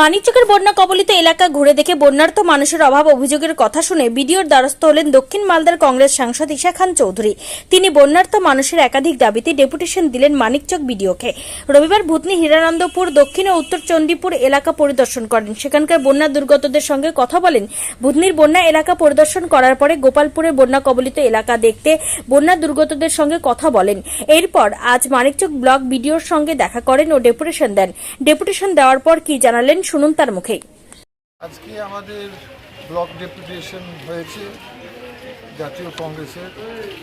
মানিকচকের বন্যা কবলিত এলাকা ঘুরে দেখে বন্যার্ত মানুষের অভাব অভিযোগের কথা শুনে বিডিওর দ্বারস্থ হলেন দক্ষিণ মালদার কংগ্রেস সাংসদ ঈশা খান চৌধুরী। তিনি বন্যার্থ মানুষের একাধিক দাবিতে ডেপুটেশন দিলেন মানিকচক বিডিওকে। রবিবার ভূতনি হিরানন্দপুর দক্ষিণ ও উত্তর চণ্ডীপুর এলাকা পরিদর্শন করেন। সেখানকার বন্যা দুর্গতদের সঙ্গে কথা বলেন। ভূতনির বন্যা এলাকা পরিদর্শন করার পরে গোপালপুরের বন্যা কবলিত এলাকা দেখতে বন্যা দুর্গতদের সঙ্গে কথা বলেন। এরপর আজ মানিকচক ব্লক বিডিওর সঙ্গে দেখা করেন ও ডেপুটেশন দেন। ডেপুটেশন দেওয়ার পর কি জানালেন শুনুন তার মুখেই। আজকে আমাদের ব্লক ডেপুটেশন হয়েছে জাতীয় কংগ্রেসের,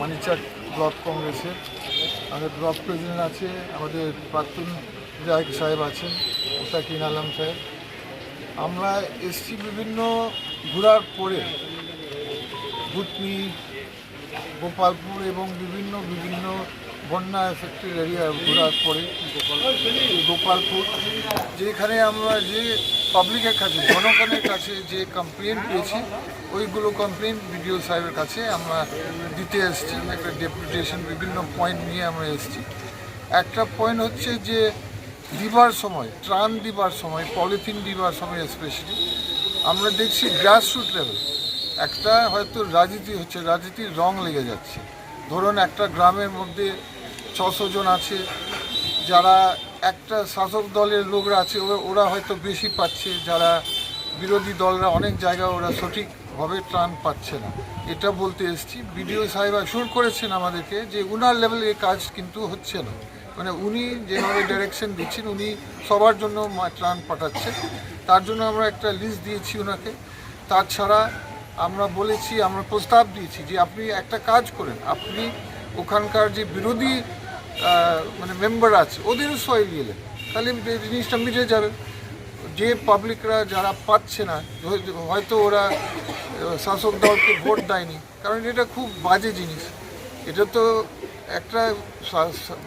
মানিচাক ব্লক কংগ্রেসের। আমাদের ব্লক প্রেসিডেন্ট আছে, আমাদের প্রাক্তন বিধায়ক সাহেব আছেন ওটাকিন আলম সাহেব। আমরা এসছি বিভিন্ন ঘোরার পরে ভুতনি গোপালপুর এবং বিভিন্ন বিভিন্ন বন্যা এফেক্টেড এরিয়া ঘোরার পরে গোপালপুর, যেখানে আমরা যে পাবলিকের কাছে, জনগণের কাছে যে কমপ্লেন পেয়েছি, ওইগুলো কমপ্লেন বিডিও সাহেবের কাছে আমরা দিতে এসেছি। একটা ডেপুটেশন বিভিন্ন পয়েন্ট নিয়ে আমরা এসেছি। একটা পয়েন্ট হচ্ছে যে দিবার সময়, ত্রাণ দিবার সময়, পলিথিন দিবার সময় স্পেশালি আমরা দেখছি গ্রাসরুট লেভেল একটা হয়তো রাজনীতি হচ্ছে, রাজনীতির রং লেগে যাচ্ছে। ধরুন একটা গ্রামের মধ্যে ছশো জন আছে, যারা একটা শাসক দলের লোকরা আছে ওরা- হয়তো বেশি পাচ্ছে, যারা বিরোধী দলরা অনেক জায়গায় ওরা সঠিকভাবে ত্রাণ পাচ্ছে না। এটা বলতে এসেছি, বিডিও সাহেব শুরু করেছেন আমাদেরকে যে উনার লেভেলে কাজ কিন্তু হচ্ছে না। মানে উনি যেভাবে ডাইরেকশন দিচ্ছেন, উনি সবার জন্য ত্রাণ পাঠাচ্ছেন। তার জন্য আমরা একটা লিস্ট দিয়েছি ওনাকে তাছাড়া আমরা বলেছি, আমরা প্রস্তাব দিয়েছি যে আপনি একটা কাজ করেন, আপনি ওখানকার যে বিরোধী মানে মেম্বার আছে, ওদেরও সই নিলেন তাহলে জিনিসটা মিটে যাবে। যে পাবলিকরা যারা পাচ্ছে না, হয়তো- ওরা শাসক দলকে ভোট দেয়নি। কারণ এটা খুব বাজে জিনিস। এটা তো একটা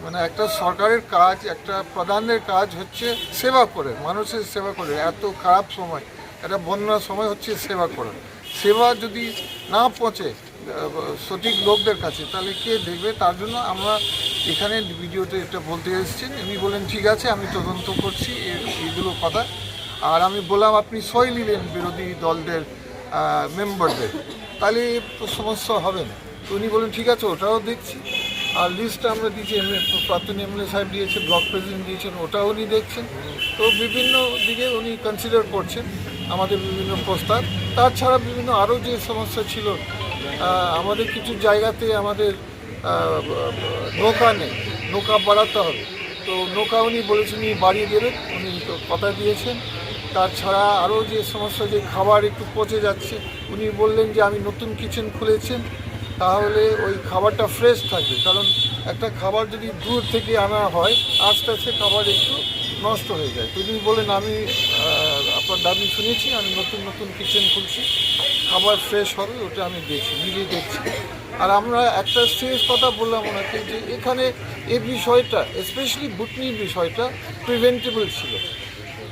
মানে একটা সরকারের কাজ, একটা প্রধানের কাজ হচ্ছে সেবা করে, মানুষের সেবা করে। এত খারাপ সময়, একটা বন্যার সময় হচ্ছে সেবা করা। সেবা যদি না পৌঁছে সঠিক লোকদের কাছে, তাহলে কে দেখবে? তার জন্য আমরা এখানে ভিডিওতে এটা বলতে এসেছেন, উনি বলেন ঠিক আছে, আমি তদন্ত করছি এইগুলো কথা। আর আমি বললাম, আপনি সই নিলেন বিরোধী দলদের মেম্বারদের তাহলে সমস্যা হবে না। তো উনি বলেন ঠিক আছে, ওটাও দেখছি। আর লিস্টটা আমরা দিয়েছি প্রাক্তন এমএলএ সাহেব দিয়েছে, ব্লক প্রেসিডেন্ট দিয়েছেন, ওটাও উনি দেখছেন। তো বিভিন্ন দিকে উনি কনসিডার করছেন, আমাদের বিভিন্ন প্রস্তাব। তাছাড়া বিভিন্ন আরও যে সমস্যা ছিল আমাদের কিছু জায়গাতে আমাদের নৌকা নেই, নৌকা বাড়াতে হবে। তো নৌকা উনি বলেছেন উনি বাড়িয়ে দেবেন, উনি তো কথা দিয়েছেন। তাছাড়া আরও যে সমস্যা যে খাবার একটু পচে যাচ্ছে, উনি বললেন যে আমি নতুন কিচেন খুলেছেন, তাহলে ওই খাবারটা ফ্রেশ থাকবে। কারণ একটা খাবার যদি দূর থেকে আনা হয়, আস্তে আস্তে খাবার একটু নষ্ট হয়ে যায়। তো উনি বলেন আমি আপনার দাবি শুনেছি, আমি নতুন নতুন কিচেন খুলছি। খাবার ফ্রেশ হবে, ওটা আমি দেখছি নিজে দেখছি। আর আমরা একটা শেষ কথা বললাম ওনাকে যে এখানে এই বিষয়টা স্পেশালি বুটনির বিষয়টা প্রিভেন্টেবল ছিল।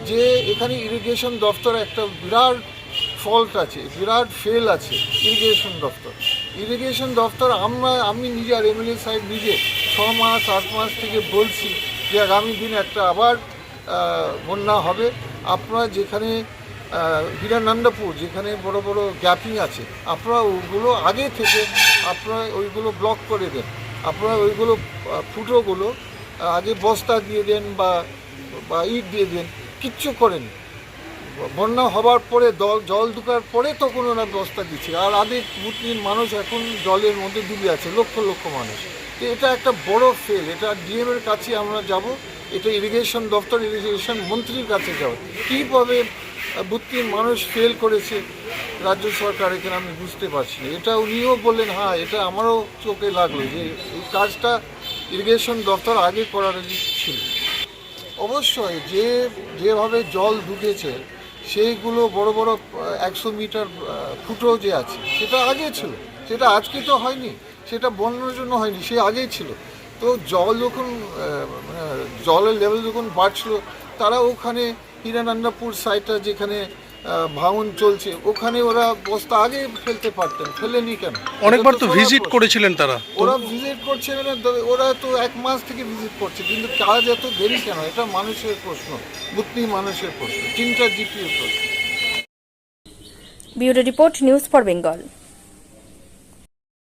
যে এখানে ইরিগেশন দপ্তর একটা বিরাট ফল্ট আছে, বিরাট ফেল আছে ইরিগেশন দপ্তর ইরিগেশন দপ্তর আমরা, আমি নিজে আর এমএলএ সাহেব নিজে ছ মাস, আট মাস থেকে বলছি যে আগামী দিন একটা আবার বন্যা হবে। আপনারা যেখানে হীরানন্দপুর যেখানে বড় বড় গ্যাপিং আছে, আপনারা ওইগুলো আগে থেকে আপনারা ওইগুলো ব্লক করে দেন। আপনারা ওইগুলো ফুটোগুলো আগে বস্তা দিয়ে দেন বা বা ইট দিয়ে দেন, কিচ্ছু করেন বন্যা হবার পরে দল, জল ঢুকার পরে তখন ওরা বস্তা দিচ্ছে। আর আগে মুসলিম মানুষ এখন জলের মধ্যে ডুবে আছে, লক্ষ লক্ষ মানুষ। তো এটা একটা বড় ফেল এটা ডিএম এর কাছে আমরা যাব, এটা ইরিগেশন দপ্তর ইরিগেশন মন্ত্রীর কাছে যাব। কীভাবে বুত্তির মানুষ ফেল করেছে রাজ্য সরকার, এখানে আমি বুঝতে পারছি এটা উনিও বললেন হ্যাঁ এটা আমারও চোখে লাগল যে এই কাজটা ইরিগেশন দপ্তর আগে করার ছিল। অবশ্যই যে, যেভাবে জল ঢুকেছে, সেইগুলো বড় বড় একশো মিটার ফুটো যে আছে, সেটা আগে ছিল, সেটা আজকে তো হয়নি। সেটা বন্যার জন্য হয়নি সে আগেই ছিল। তো জল যখন মানে জলের লেভেল যখন বাড়ছিল তারা ওখানে হিরানন্দাপুর সাইডটা যেখানে ভাঙন চলছে ওখানে ওরা বস্তা আগে ফেলতে পারতেন ফেলেনি কেন? অনেকবার তো ভিজিট করেছিলেন তারা। ওরা ভিজিট করছে মানে ওরা তো এক মাস থেকে ভিজিট করছে কিন্তু কাজ এত দেরি কেন? এটা মানুষের প্রশ্ন বুদ্ধি মানুষের প্রশ্ন তিনটা জিপিএ প্রশ্ন। Bureau report news for Bengal.